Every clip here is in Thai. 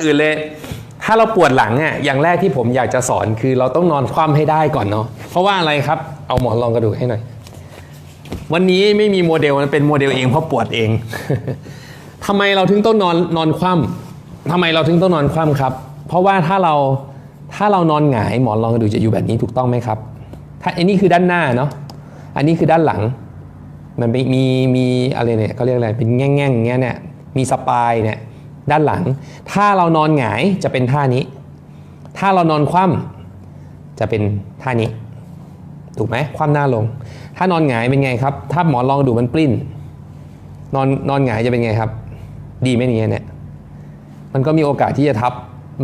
อื่นเลย ถ้าเราปวดหลังอะอย่างแรกที่ผมอยากจะสอนคือเราต้องนอนคว่ำให้ได้ก่อนเนาะเพราะว่าอะไรครับเอาหมอนรองกระดูกให้หน่อย วันนี้ไม่มีโมเดลมันเป็นโมเดลเองเพราะปวดเองทำไมเราถึงต้องนอนนอนคว่ำทำไมเราถึงต้องนอนคว่ำครับ เพราะว่าถ้าเราถ้าเรานอนหงายหมอนรองกระดูกจะอยู่แบบนี้ถูกต้องไหมครับ ถ้าอันนี้คือด้านหน้าเนาะอันนี้คือด้านหลัง มันมีมีอะไรเนี่ยเขาเรียกอะไรเป็นแง่งๆอย่างเงี้ยเนี่ยมีสปายเนี่ย ด้านหลัง ถ้าเรานอนหงายจะเป็นท่านี้ ถ้าเรานอนคว่ำจะเป็นท่านี้ ถูกไหมคว่ำหน้าลง ถ้านอนหงายเป็นไงครับ ถ้าหมอนรองกระดูกมันปลิ้น นอนนอนหงายจะเป็นไงครับ ดีไหมเนี่ยเนี่ยมันก็มีโอกาสที่จะทับ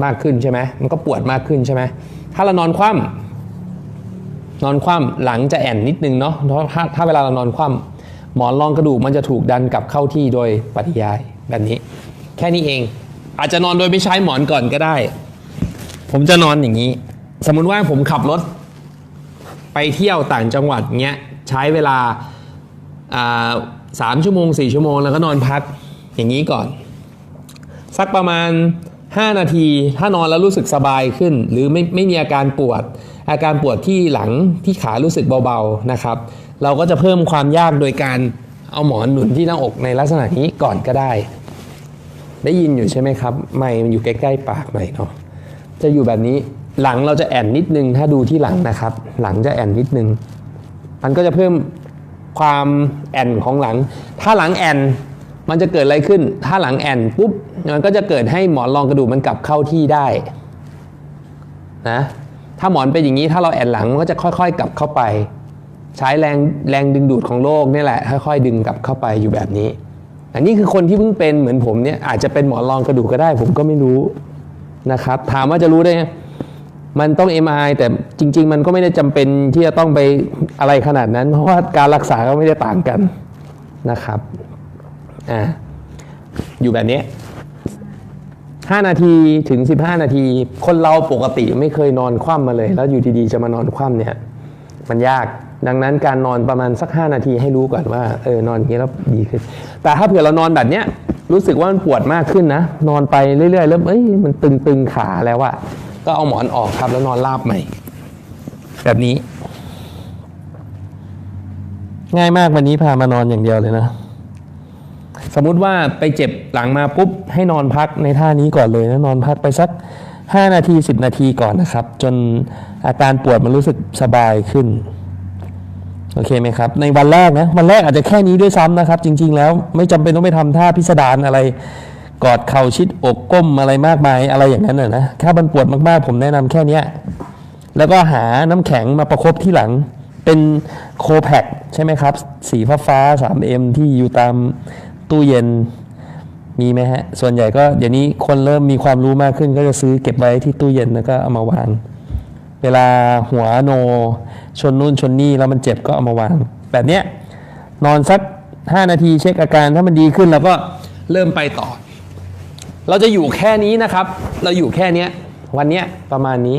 มากขึ้นใช่ไหมมันก็ปวดมากขึ้นใช่ไหมถ้าเรานอนคว่ำนอนคว่ำหลังจะแอนนิดนึงเนาะเพราะถ้าถ้าเวลาเรานอนคว่ำหมอนรองกระดูกมันจะถูกดันกลับเข้าที่โดยปริยายแบบนี้ แค่นี้เอง อาจจะนอนโดยไม่ใช้หมอนก่อนก็ได้ ผมจะนอนอย่างนี้ สมมุติว่าผมขับรถ ไปเที่ยวต่างจังหวัดเงี้ยใช้เวลาสามชั่วโมงสี่ชั่วโมงแล้วก็นอนพักอย่างนี้ก่อน สักประมาณ 5 นาที ถ้านอนแล้วรู้สึกสบายขึ้น หรือไม่ไม่มีอาการปวด อาการปวดที่หลังที่ขารู้สึกเบาๆนะครับ เราก็จะเพิ่มความยากโดยการเอาหมอนหนุนที่หน้าอกในลักษณะนี้ก่อนก็ได้ ได้ยินอยู่ใช่ไหมครับ ไม่มันอยู่ใกล้ๆปากหน่อยเนาะจะอยู่แบบนี้หลังเราจะแอนนิดนึง ถ้าดูที่หลังนะครับ หลังจะแอนนิดนึง มันก็จะเพิ่มความแอนของหลัง ถ้าหลังแอนมันจะเกิดอะไรขึ้น ถ้าหลังแอนปุ๊บมันก็จะเกิดให้หมอนรองกระดูกมันกลับเข้าที่ได้นะถ้าหมอนเป็นอย่างนี้ถ้าเราแอนหลังมันก็จะค่อย ๆ กลับเข้าไป ใช้แรงแรงดึงดูดของโลกนี่แหละค่อยๆดึงกลับเข้าไปอยู่แบบนี้ อันนี้คือคนที่เพิ่งเป็นเหมือนผมเนี่ยอาจจะเป็นหมอนรองกระดูกก็ได้ ผมก็ไม่รู้นะครับ ถามว่าจะรู้ได้ไงมันต้อง MRI แต่จริง ๆ มันก็ไม่ได้จำเป็นที่จะต้องไปอะไรขนาดนั้น เพราะว่าการรักษาก็ไม่ได้ต่างกันนะครับอ่าอยู่แบบนี้5 นาทีถึง 15 นาที คนเราปกติไม่เคยนอนคว่ำมาเลย แล้วอยู่ดีๆจะมานอนคว่ำเนี่ย มันยากดังนั้นการนอนประมาณสัก 5 นาทีให้รู้ก่อนว่าเออนอนอย่างนี้แล้วดีขึ้น แต่ถ้าเผื่อเรานอนแบบเนี้ยรู้สึกว่ามันปวดมากขึ้นนะ นอนไปเรื่อยๆแล้วเอ้ยมันตึงๆขาแล้วอะก็เอาหมอนออกครับแล้วนอนราบใหม่ แบบนี้ ง่ายมากวันนี้พามานอนอย่างเดียวเลยนะ สมมุติว่าไปเจ็บหลังมาปุ๊บ ให้นอนพักในท่านี้ก่อนเลยนะนอนพักไปสัก 5 นาที 10 นาทีก่อนนะครับ จนอาการปวดมันรู้สึกสบายขึ้น โอเคไหมครับ ในวันแรกนะวันแรกอาจจะแค่นี้ด้วยซ้ำนะครับ จริง ๆ แล้วไม่จำเป็นต้องไปทำท่าพิสดารอะไร กอดเข่าชิดอกก้มอะไรมากมายอะไรอย่างนั้นนะนะถ้ามันปวดมากๆ ผมแนะนำแค่เนี้ยแล้วก็หาน้ำแข็งมาประคบที่หลัง เป็นโคแพคใช่ไหมครับ สีฟ้าฟ้า 3M ที่อยู่ตามตู้เย็นมีไหมฮะ ส่วนใหญ่ก็เดี๋ยวนี้คนเริ่มมีความรู้มากขึ้นก็จะซื้อเก็บไว้ที่ตู้เย็นแล้วก็เอามาวาง เวลาหัวโน ชนนู่นชนนี่แล้วมันเจ็บก็เอามาวาง แบบเนี้ยนอนสัก 5 นาทีเช็คอาการถ้ามันดีขึ้นแล้วก็เริ่มไปต่อ เราจะอยู่แค่นี้นะครับ เราอยู่แค่เนี้ยวันเนี้ยประมาณนี้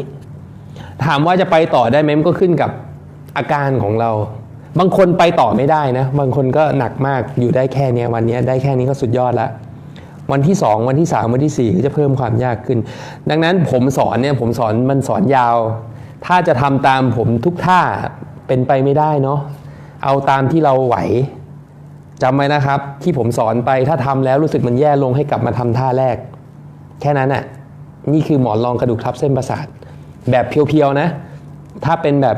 ถามว่าจะไปต่อได้ไหมมันก็ขึ้นกับอาการของเรา บางคนไปต่อไม่ได้นะ บางคนก็หนักมากอยู่ได้แค่นี้วันนี้ได้แค่นี้ก็สุดยอดล้ววันที่ 2 วันที่ 3 วันที่ 4 ก็จะเพิ่มความยากขึ้น ดังนั้นผมสอนเนี่ยผมสอนมันสอนยาว ถ้าจะทำตามผมทุกท่าเป็นไปไม่ได้เนาะเอาตามที่เราไหวจำไว้นะครับ ที่ผมสอนไปถ้าทำแล้วรู้สึกมันแย่ลงให้กลับมาทำท่าแรก แค่นั้นน่ะนี่คือหมอนรองกระดูกทับเส้นประสาท แบบเพียวๆนะ ถ้าเป็นแบบ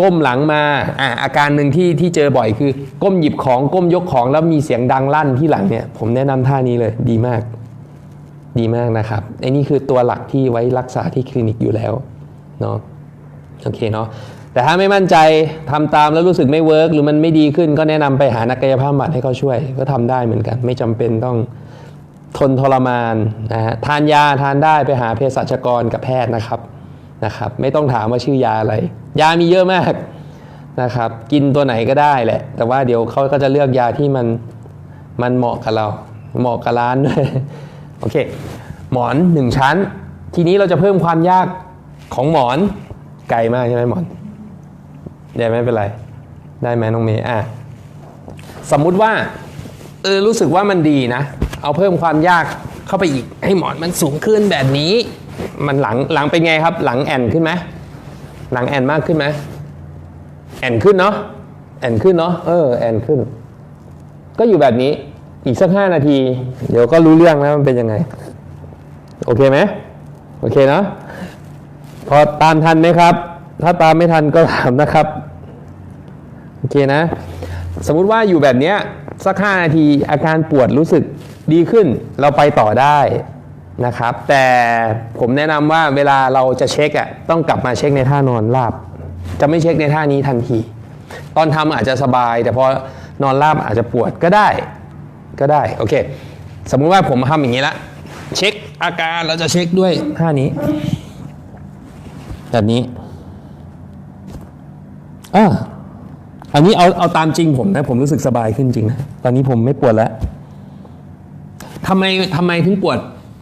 ก้มหลังมาอะอาการหนึ่งที่ที่เจอบ่อยคือ ก้มหยิบของก้มยกของแล้วมีเสียงดังลั่นที่หลังเนี่ย ผมแนะนำท่านี้เลยดีมาก ดีมากนะครับไอ้นี่คือตัวหลักที่ไว้รักษาที่คลินิกอยู่แล้วเนาะ โอเคเนาะแต่ถ้าไม่มั่นใจทำตามแล้วรู้สึกไม่เวิร์กหรือมันไม่ดีขึ้นก็แนะนำไปหานักกายภาพบำบัดให้เขาช่วย ก็ทำได้เหมือนกัน ไม่จำเป็นต้องทนทรมานนะฮะทานยาทานได้ไปหาเภสัชกรกับแพทย์นะครับนะครับ ไม่ต้องถามว่าชื่อยาอะไร ยามีเยอะมากนะครับ กินตัวไหนก็ได้แหละ แต่ว่าเดี๋ยวเขาก็จะเลือกยาที่มันมันเหมาะกับเรา เหมาะกับร้านด้วยโอเค หมอนหนึ่งชั้น ทีนี้เราจะเพิ่มความยากของหมอน ไกลมากใช่ไหมหมอนเดี๋ยวไม่เป็นไร ได้ไหมน้องเมย์อะสมมุติว่าเออรู้สึกว่ามันดีนะ เอาเพิ่มความยากเข้าไปอีกให้หมอนมันสูงขึ้นแบบนี้ มันหลังหลังเป็นไงครับ หลังแอนขึ้นไหมหลังแอนมากขึ้นไหมแอนขึ้นเนาะแอนขึ้นเนาะเออแอนขึ้น ก็อยู่แบบนี้อีกสักห้านาที เดี๋ยวก็รู้เรื่องแล้วมันเป็นยังไง โอเคไหมโอเคเนาะ พอตามทันไหมครับ ถ้าตามไม่ทันก็ถามนะครับ โอเคนะ สมมุติว่าอยู่แบบเนี้ยสักห้านาทีอาการปวดรู้สึกดีขึ้น เราไปต่อได้นะครับ แต่ผมแนะนำว่าเวลาเราจะเช็คอะต้องกลับมาเช็คในท่านอนราบ จะไม่เช็คในท่านี้ทันที ตอนทำอาจจะสบาย แต่พอนอนราบอาจจะปวดก็ได้ก็ได้โอเค สมมุติว่าผมทำอย่างนี้ละ เช็คอาการเราจะเช็คด้วยท่านี้ แบบนี้อ่าอันนี้เอาเอาตามจริงผมนะ ผมรู้สึกสบายขึ้นจริงนะ ตอนนี้ผมไม่ปวดแล้วทำไมทำไมถึงปวด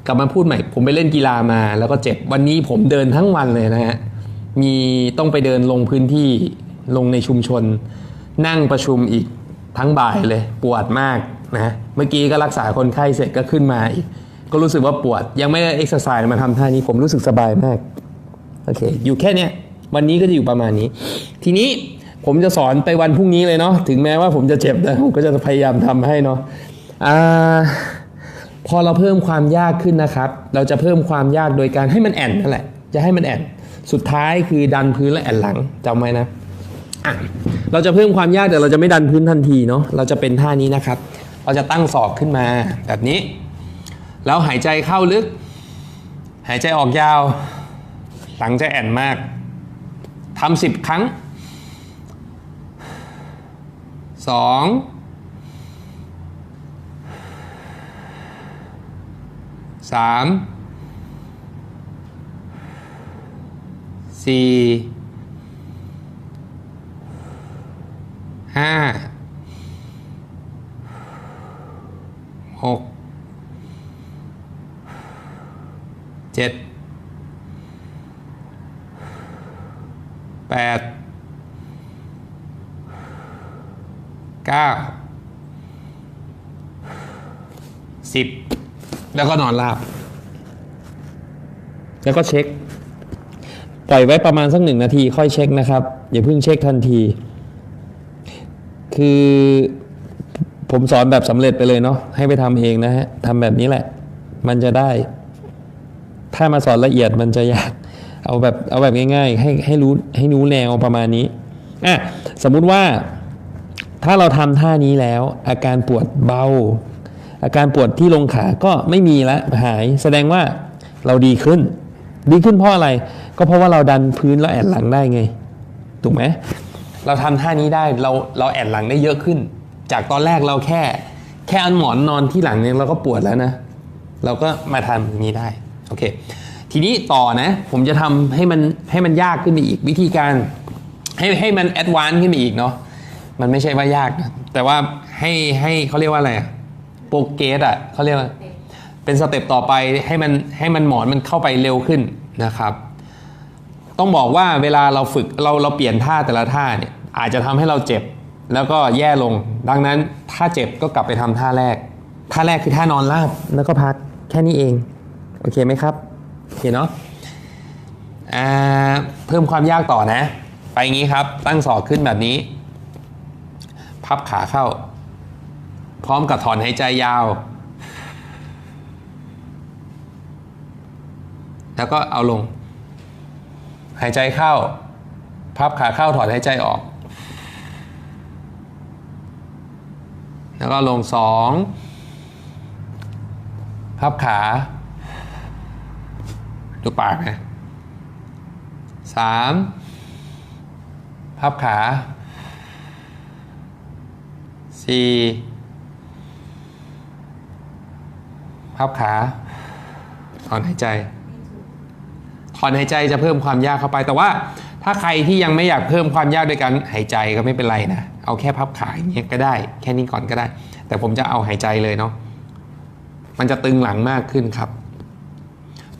กลับมาพูดใหม่ ผมไปเล่นกีฬามา แล้วก็เจ็บวันนี้ผมเดินทั้งวันเลยนะฮะมีต้องไปเดินลงพื้นที่ลงในชุมชน นั่งประชุมอีกทั้งบ่ายเลย ปวดมากนะเมื่อกี้ก็รักษาคนไข้เสร็จก็ขึ้นมาอีกก็รู้สึกว่าปวดยังไม่ได้เอ็กซ์ไซส์มาทำท่านี้ผมรู้สึกสบายมาก โอเค อยู่แค่เนี้ยวันนี้ก็จะอยู่ประมาณนี้ ทีนี้ผมจะสอนไปวันพรุ่งนี้เลยเนาะถึงแม้ว่าผมจะเจ็บนะผมก็จะพยายามทำให้เนาะอ่าพอเราเพิ่มความยากขึ้นนะครับ เราจะเพิ่มความยากโดยการให้มันแอนนั่นแหละ จะให้มันแอนสุดท้ายคือดันพื้นและแอนหลังจำไว้นะอะเราจะเพิ่มความยากแต่เราจะไม่ดันพื้นทันทีเนาะเราจะเป็นท่านี้นะครับ เราจะตั้งศอกขึ้นมาแบบนี้ แล้วหายใจเข้าลึก หายใจออกยาว หลังจะแอนมากทำสิบครั้งสองสามสี่ห้าหกเจ็ด แปดเก้าสิบแล้วก็นอนราบ แล้วก็เช็ค ปล่อยไว้ประมาณสักหนึ่งนาทีค่อยเช็คนะครับ อย่าเพิ่งเช็คทันที คือผมสอนแบบสำเร็จไปเลยเนาะให้ไปทำเองนะฮะทำแบบนี้แหละ มันจะได้ ถ้ามาสอนละเอียดมันจะยาก เอาแบบเอาแบบง่ายๆ ให้ให้รู้ให้รู้แนวประมาณนี้อะสมมุติว่าถ้าเราทำท่านี้แล้ว อาการปวดเบา อาการปวดที่ลงขาก็ไม่มีละหาย แสดงว่าเราดีขึ้น ดีขึ้นเพราะอะไร ก็เพราะว่าเราดันพื้นแล้วแอนหลังได้ไงถูกไหมเราทำท่านี้ได้เราเราแอนหลังได้เยอะขึ้น จากตอนแรกเราแค่ แค่อันหมอนนอนที่หลังเนี่ยเราก็ปวดแล้วนะ เราก็มาทำอย่างนี้ได้โอเค ทีนี้ต่อนะ ผมจะทำให้มันให้มันยากขึ้นไปอีกวิธีการ ให้ให้มันแอดวานซ์ขึ้นไปอีกเนาะมันไม่ใช่ว่ายากนะแต่ว่าให้ให้เขาเรียกว่าอะไรโปรเกรสอะเขาเรียกว่าเป็นสเต็ปต่อไปให้มันให้มันหมอนมันเข้าไปเร็วขึ้นนะครับ ต้องบอกว่าเวลาเราฝึกเราเราเปลี่ยนท่าแต่ละท่าเนี่ยอาจจะทำให้เราเจ็บแล้วก็แย่ลง ดังนั้นถ้าเจ็บก็กลับไปทำท่าแรก ท่าแรกคือท่านอนราบแล้วก็พักแค่นี้เอง โอเคไหมครับ โอเคเนาะเพิ่มความยากต่อนะ ไปอย่างนี้ครับตั้งศอกขึ้นแบบนี้ พับขาเข้า พร้อมกับถอนหายใจยาว แล้วก็เอาลง หายใจเข้า พับขาเข้าถอนหายใจออก แล้วก็ลงสองพับขา ดูปากนะสามพับขาสี่พับขาถอนหายใจ ถอนหายใจจะเพิ่มความยากเข้าไป แต่ว่าถ้าใครที่ยังไม่อยากเพิ่มความยากโดยการหายใจก็ไม่เป็นไรนะ เอาแค่พับขาอย่างเงี้ยก็ได้ แค่นี้ก่อนก็ได้ แต่ผมจะเอาหายใจเลยเนาะ มันจะตึงหลังมากขึ้นครับ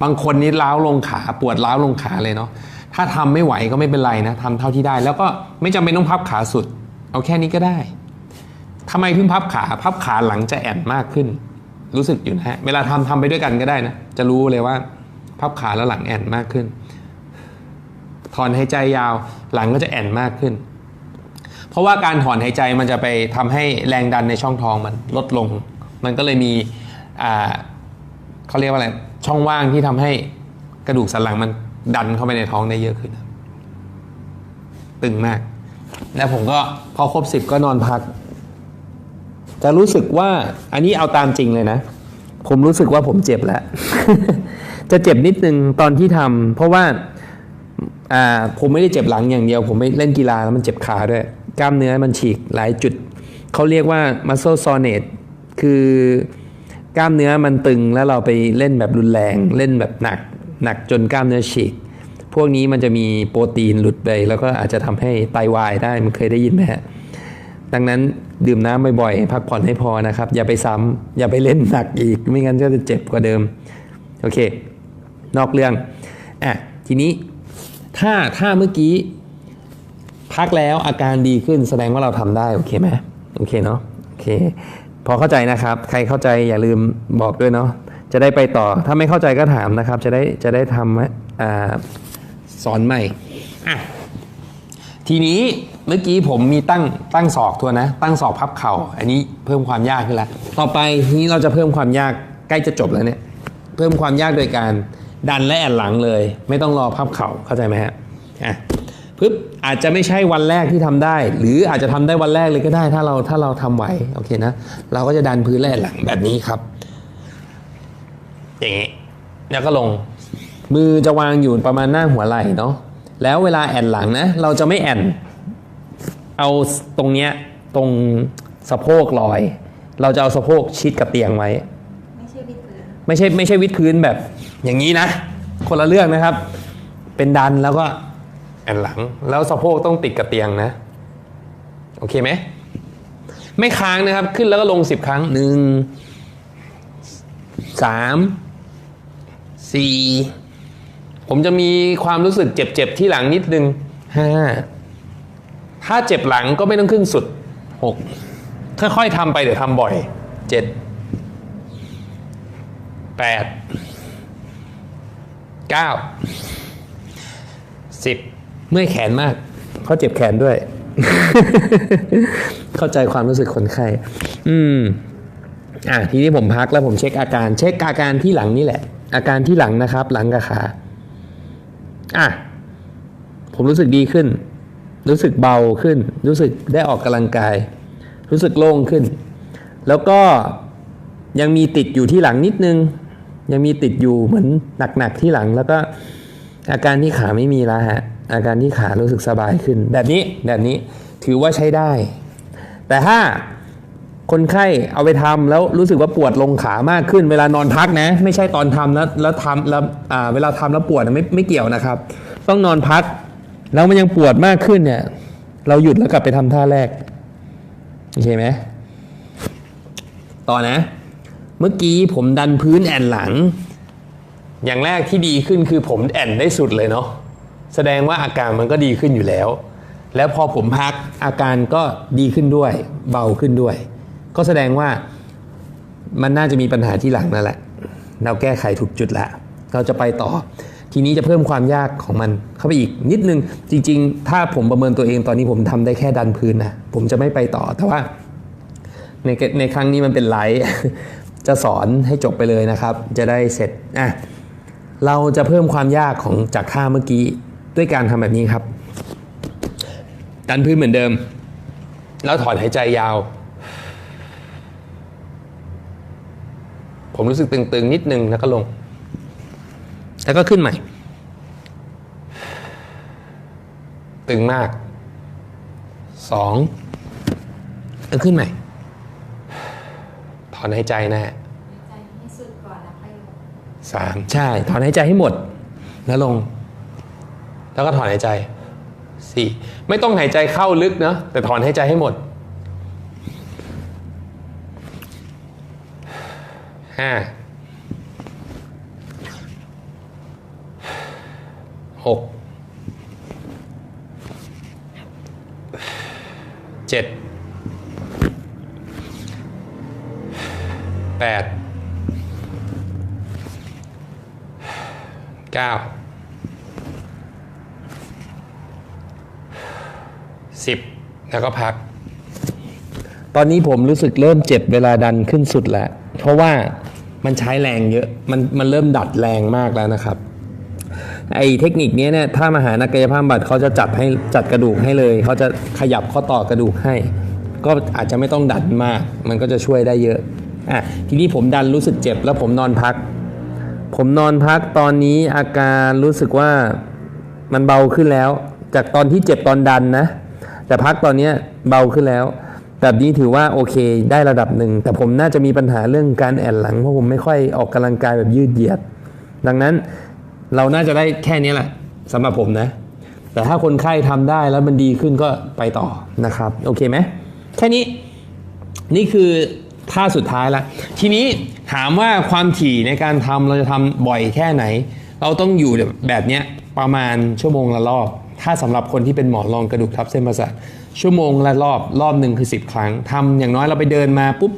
บางคนนี่ล้าวลงขาปวดล้าวลงขาเลยเนาะถ้าทำไม่ไหวก็ไม่เป็นไรนะทำเท่าที่ได้ แล้วก็ไม่จำเป็นต้องพับขาสุด เอาแค่นี้ก็ได้ทำไมเพิ่งพับขาพับขาหลังจะแอนมากขึ้น รู้สึกอยู่นะฮะเวลาทำทำไปด้วยกันก็ได้นะจะรู้เลยว่าพับขาแล้วหลังแอนมากขึ้นถอนหายใจยาวหลังก็จะแอนมากขึ้น เพราะว่าการถอนหายใจมันจะไปทำให้แรงดันในช่องท้องมันลดลง มันก็เลยมีอ่าเขาเรียกว่าอะไร ช่องว่างที่ทำให้กระดูกสันหลังมันดันเข้าไปในท้องได้เยอะขึ้น ตึงมาก แล้วผมก็พอครบสิบก็นอนพัก จะรู้สึกว่าอันนี้เอาตามจริงเลยนะ ผมรู้สึกว่าผมเจ็บแล้ว จะเจ็บนิดนึงตอนที่ทำเพราะว่าอ่าผมไม่ได้เจ็บหลังอย่างเดียว ผมไม่เล่นกีฬาแล้วมันเจ็บขาด้วย กล้ามเนื้อมันฉีกหลายจุด เขาเรียกว่า muscle soreness คือ กล้ามเนื้อมันตึงแล้วเราไปเล่นแบบรุนแรงเล่นแบบหนัก หนักจนกล้ามเนื้อฉีก พวกนี้มันจะมีโปรตีนหลุดไป แล้วก็อาจจะทำให้ไตวายได้มันเคยได้ยินไหมฮะดังนั้นดื่มน้ำบ่อยๆ พักผ่อนให้พอนะครับ อย่าไปซ้ำอย่าไปเล่นหนักอีก ไม่งั้นก็จะเจ็บกว่าเดิม โอเค นอกเรื่องอะทีนี้ถ้าถ้าเมื่อกี้ พักแล้วอาการดีขึ้นแสดงว่าเราทำได้ โอเคไหมโอเคเนาะโอเค พอเข้าใจนะครับ ใครเข้าใจอย่าลืมบอกด้วยเนาะจะได้ไปต่อถ้าไม่เข้าใจก็ถามนะครับ จะได้จะได้ทำอ่าสอนใหม่อะทีนี้เมื่อกี้ผมมีตั้งตั้งศอกทัวนะ ตั้งศอกพับเข่า อันนี้เพิ่มความยากขึ้นแล้วต่อไปทีนี้เราจะเพิ่มความยากใกล้จะจบแล้วเนี่ย เพิ่มความยากโดยการดันและแอนหลังเลย ไม่ต้องรอพับเข่าเข้าใจไหมฮะอะ ปึ๊บอาจจะไม่ใช่วันแรกที่ทำได้ หรืออาจจะทำได้วันแรกเลยก็ได้ ถ้าเราถ้าเราทำไหวโอเคนะ เราก็จะดันพื้นและแอนหลังแบบนี้ครับ อย่างนี้แล้วก็ลงมือจะวางอยู่ประมาณหน้าหัวไหล่เนาะแล้วเวลาแอนหลังนะ เราจะไม่แอนเอาตรงเนี้ยตรงสะโพกลอย เราจะเอาสะโพกชิดกับเตียงไว้ ไม่ใช่วิดพื้นไม่ใช่ไม่ใช่วิดพื้นแบบอย่างนี้นะ คนละเรื่องนะครับ เป็นดันแล้วก็ แอนหลัง แล้วสะโพกต้องติดกับเตียงนะ โอเคไหม ไม่ค้างนะครับ ขึ้นแล้วก็ลงสิบครั้งหนึ่งสามสี่ผมจะมีความรู้สึกเจ็บๆที่หลังนิดนึงห้าถ้าเจ็บหลังก็ไม่ต้องขึ้นสุดหกค่อยๆทำไปเดี๋ยวทำบ่อยเจ็ดแปดเก้าสิบ เมื่อยแขนมากเขาเจ็บแขนด้วย เข้าใจความรู้สึกคนไข้อืมอะทีนี้ผมพักแล้วผมเช็คอาการ เช็คอาการที่หลังนี่แหละ อาการที่หลังนะครับ หลังกับขาอะผมรู้สึกดีขึ้น รู้สึกเบาขึ้น รู้สึกได้ออกกำลังกาย รู้สึกโล่งขึ้น แล้วก็ยังมีติดอยู่ที่หลังนิดนึง ยังมีติดอยู่เหมือนหนักๆที่หลังแล้วก็อาการที่ขาไม่มีแล้วฮะ อาการที่ขารู้สึกสบายขึ้น แบบนี้แบบนี้ถือว่าใช้ได้ แต่ถ้าคนไข้เอาไปทำแล้วรู้สึกว่าปวดลงขามากขึ้น เวลานอนพักนะ ไม่ใช่ตอนทำแล้วแล้วทำแล้วเวลาทำแล้วปวดไม่ไม่เกี่ยวนะครับ ต้องนอนพัก แล้วมันยังปวดมากขึ้นเนี่ย เราหยุดแล้วกลับไปทำท่าแรกโอเคไหมต่อนะ เมื่อกี้ผมดันพื้นแอนหลัง อย่างแรกที่ดีขึ้นคือผมแอนได้สุดเลยเนาะ แสดงว่าอาการมันก็ดีขึ้นอยู่แล้ว แล้วพอผมพักอาการก็ดีขึ้นด้วย เบาขึ้นด้วย ก็แสดงว่ามันน่าจะมีปัญหาที่หลังนั่นแหละ เราแก้ไขถูกจุดแล้วเราจะไปต่อ ทีนี้จะเพิ่มความยากของมันเข้าไปอีกนิดนึง จริง ๆ ถ้าผมประเมินตัวเองตอนนี้ผมทำได้แค่ดันพื้นนะ ผมจะไม่ไปต่อ แต่ว่าในในครั้งนี้มันเป็นไลฟ์จะสอนให้จบไปเลยนะครับ จะได้เสร็จ อะ เราจะเพิ่มความยากของจากท่าเมื่อกี้ ด้วยการทำแบบนี้ครับ ดันพื้นเหมือนเดิม แล้วถอนหายใจยาว ผมรู้สึกตึงๆ นิดนึงแล้วก็ลง แล้วก็ขึ้นใหม่ ตึงมากสองแล้วขึ้นใหม่ ถอนหายใจนะฮะใจให้สุดก่อนแล้วค่อยลงสามใช่ ถอนหายใจให้หมด แล้วลง แล้วก็ถอนหายใจสี่ไม่ต้องหายใจเข้าลึกนะแต่ถอนหายใจให้หมดห้าหกเจ็ดแปดเก้า จ็ดแปดเก้าสิบแล้วก็พัก ตอนนี้ผมรู้สึกเริ่มเจ็บเวลาดันขึ้นสุดแล้ว เพราะว่ามันใช้แรงเยอะ มันมันเริ่มดัดแรงมากแล้วนะครับ ไอ้เทคนิคนี้เนี่ยถ้ามาหานักกายภาพบำบัดเขาจะจัดให้จัดกระดูกให้เลย เขาจะขยับข้อต่อกระดูกให้ ก็อาจจะไม่ต้องดันมาก มันก็จะช่วยได้เยอะอะทีนี้ผมดันรู้สึกเจ็บแล้วผมนอนพัก ผมนอนพักตอนนี้อาการรู้สึกว่ามันเบาขึ้นแล้ว จากตอนที่เจ็บตอนดันนะ แต่พักตอนนี้เบาขึ้นแล้ว แบบนี้ถือว่าโอเคได้ระดับหนึ่ง แต่ผมน่าจะมีปัญหาเรื่องการแอนหลัง เพราะผมไม่ค่อยออกกำลังกายแบบยืดเหยียด ดังนั้นเราน่าจะได้แค่นี้แหละสำหรับผมนะ แต่ถ้าคนไข้ทำได้แล้วมันดีขึ้นก็ไปต่อนะครับ โอเคไหมแค่นี้นี่คือท่าสุดท้ายละ ทีนี้ถามว่าความถี่ในการทำเราจะทำบ่อยแค่ไหน เราต้องอยู่แบบเนี้ยประมาณชั่วโมงละรอบ ถ้าสำหรับคนที่เป็นหมอนรองกระดูกทับเส้นประสาทชั่วโมงละรอบรอบหนึ่งคือ 10 ครั้งทำอย่างน้อยเราไปเดินมาปุ๊บ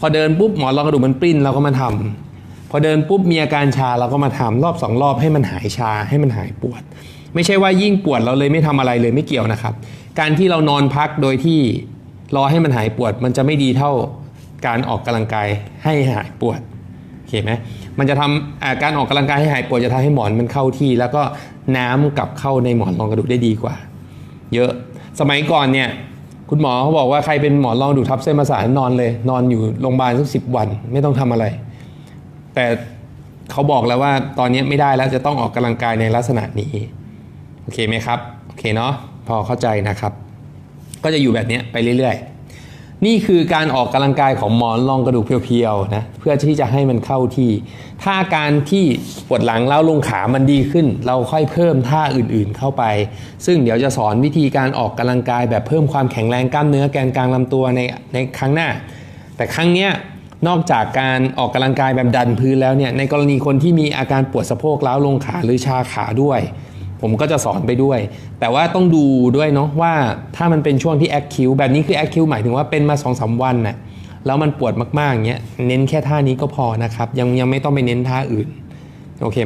พอเดินปุ๊บหมอนรองกระดูกมันปริ้นเราก็มาทำพอเดินปุ๊บมีอาการชาเราก็มาทำรอบสองรอบให้มันหายชาให้มันหายปวด ไม่ใช่ว่ายิ่งปวดเราเลยไม่ทำอะไรเลยไม่เกี่ยวนะครับ การที่เรานอนพักโดยที่รอให้มันหายปวด มันจะไม่ดีเท่าการออกกำลังกายให้หายปวด อเคไหมมันจะทำการออกกำลังกายให้หายปวดจะทำให้หมอนมันเข้าที่ แล้วก็น้ำกลับเข้าในหมอนรองกระดูกได้ดีกว่า เยอะสมัยก่อนเนี่ยคุณหมอเขาบอกว่าใครเป็นหมอนรองกระดูกทับเส้นประสาทนอนเลย นอนอยู่โรงพยาบาลสักสิบวัน ไม่ต้องทำอะไร แต่เขาบอกแล้วว่าตอนนี้ไม่ได้แล้วจะต้องออกกำลังกายในลักษณะนี้ โอเคไหมครับ โอเคเนาะพอเข้าใจนะครับ ก็จะอยู่แบบนี้ไปเรื่อยๆ นี่คือการออกกำลังกายของหมอนรองกระดูกเพียวๆนะเพื่อที่จะให้มันเข้าที่ ถ้าการที่ปวดหลังแล้วลงขามันดีขึ้น เราค่อยเพิ่มท่าอื่นๆเข้าไป ซึ่งเดี๋ยวจะสอนวิธีการออกกำลังกายแบบเพิ่มความแข็งแรงกล้ามเนื้อแกนกลางลำตัวในในครั้งหน้า แต่ครั้งเนี้ยนอกจากการออกกำลังกายแบบดันพื้นแล้วเนี่ยในกรณีคนที่มีอาการปวดสะโพกล้าวลงขาหรือชาขาด้วย ผมก็จะสอนไปด้วย แต่ว่าต้องดูด้วยเนาะว่าถ้ามันเป็นช่วงที่แอคคิวแบบนี้คือแอคคิวหมายถึงว่าเป็นมา2อสวันน่ะแล้วมันปวดมากๆอย่างเงี้ยเน้นแค่ท่านี้ก็พอนะครับ ยังยังไม่ต้องไปเน้นท่าอื่น โอเค